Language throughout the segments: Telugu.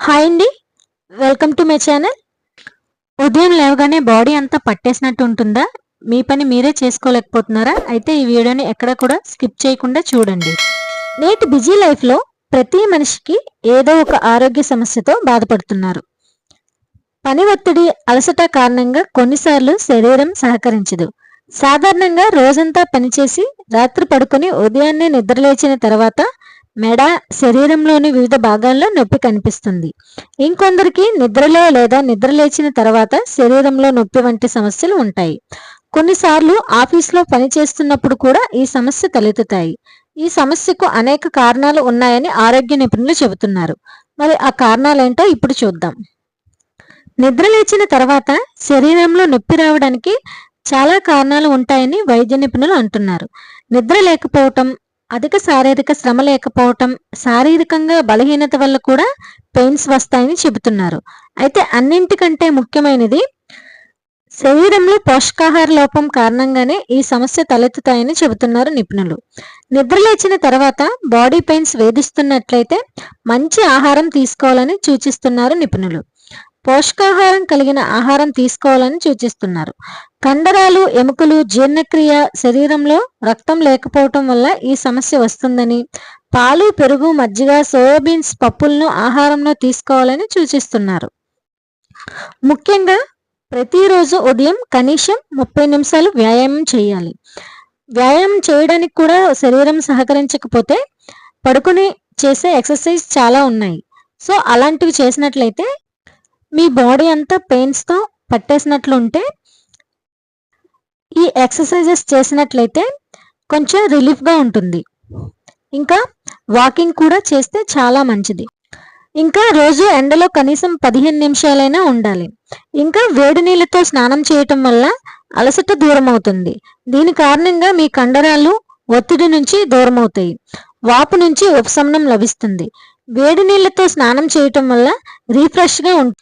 హాయ్ అండి. వెల్కమ్ టు మై ఛానల్ ఉదయం లేవగానే బాడీ అంతా పట్టేసినట్టు ఉంటుందా? మీ పని మీరే చేసుకోలేకపోతున్నారా? అయితే ఈ వీడియోని ఎక్కడ కూడా స్కిప్ చేయకుండా చూడండి. నేటి బిజీ లైఫ్లో ప్రతి మనిషికి ఏదో ఒక ఆరోగ్య సమస్యతో బాధపడుతున్నారు. పని ఒత్తిడి అలసట కారణంగా కొన్నిసార్లు శరీరం సహకరించదు. సాధారణంగా రోజంతా పనిచేసి రాత్రి పడుకొని ఉదయాన్నే నిద్రలేచిన తర్వాత మెడ శరీరంలోని వివిధ భాగాల్లో నొప్పి కనిపిస్తుంది. ఇంకొందరికి నిద్రలో లేదా నిద్ర లేచిన తర్వాత శరీరంలో నొప్పి వంటి సమస్యలు ఉంటాయి. కొన్నిసార్లు ఆఫీస్లో పనిచేస్తున్నప్పుడు కూడా ఈ సమస్య తలెత్తుతాయి. ఈ సమస్యకు అనేక కారణాలు ఉన్నాయని ఆరోగ్య నిపుణులు చెబుతున్నారు. మరి ఆ కారణాలేంటో ఇప్పుడు చూద్దాం. నిద్ర లేచిన తర్వాత శరీరంలో నొప్పి రావడానికి చాలా కారణాలు ఉంటాయని వైద్య నిపుణులు అంటున్నారు. నిద్ర లేకపోవటం అధిక శారీరక శ్రమ లేకపోవటం శారీరకంగా బలహీనత వల్ల కూడా పెయిన్స్ వస్తాయని చెబుతున్నారు. అయితే అన్నింటికంటే ముఖ్యమైనది శరీరంలో పోషకాహార లోపం కారణంగానే ఈ సమస్య తలెత్తుతాయని చెబుతున్నారు నిపుణులు. నిద్ర లేచిన తర్వాత బాడీ పెయిన్స్ వేధిస్తున్నట్లయితే మంచి ఆహారం తీసుకోవాలని సూచిస్తున్నారు నిపుణులు. పోషకాహారం కలిగిన ఆహారం తీసుకోవాలని సూచిస్తున్నారు. కండరాలు ఎముకలు జీర్ణక్రియ శరీరంలో రక్తం లేకపోవటం వల్ల ఈ సమస్య వస్తుందని పాలు పెరుగు మజ్జిగ సోయాబీన్స్ పప్పులను ఆహారంలో తీసుకోవాలని సూచిస్తున్నారు. ముఖ్యంగా ప్రతిరోజు ఉదయం కనీసం ముప్పై నిమిషాలు వ్యాయామం చేయాలి. వ్యాయామం చేయడానికి కూడా శరీరం సహకరించకపోతే పడుకుని చేసే ఎక్సర్సైజ్ చాలా ఉన్నాయి. సో అలాంటివి చేసినట్లయితే మీ బాడీ అంతా పెయిన్స్తో పట్టేసినట్లు ఉంటే ఈ ఎక్సర్సైజెస్ చేసినట్లయితే కొంచెం రిలీఫ్గా ఉంటుంది. ఇంకా వాకింగ్ కూడా చేస్తే చాలా మంచిది. ఇంకా రోజు ఎండలో కనీసం పదిహేను నిమిషాలైనా ఉండాలి. ఇంకా వేడి నీళ్ళతో స్నానం చేయటం వల్ల అలసట దూరం అవుతుంది దీని కారణంగా మీ కండరాలు ఒత్తిడి నుంచి దూరం అవుతాయి వాపు నుంచి ఉపశమనం లభిస్తుంది. వేడి నీళ్ళతో స్నానం చేయటం వల్ల రీఫ్రెష్గా ఉంటుంది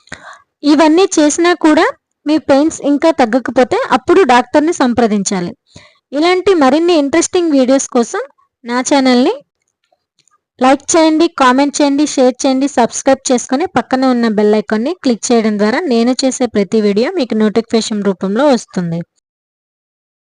ఇవన్నీ చేసినా కూడా మీ పెయిన్స్ ఇంకా తగ్గకపోతే అప్పుడు డాక్టర్ని సంప్రదించాలి. ఇలాంటి మరిన్ని ఇంట్రెస్టింగ్ వీడియోస్ కోసం నా ఛానల్ని లైక్ చేయండి కామెంట్ చేయండి షేర్ చేయండి సబ్స్క్రైబ్ చేసుకొని పక్కన ఉన్న బెల్ ఐకాన్ని క్లిక్ చేయడం ద్వారా నేను చేసే ప్రతి వీడియో మీకు నోటిఫికేషన్ రూపంలో వస్తుంది.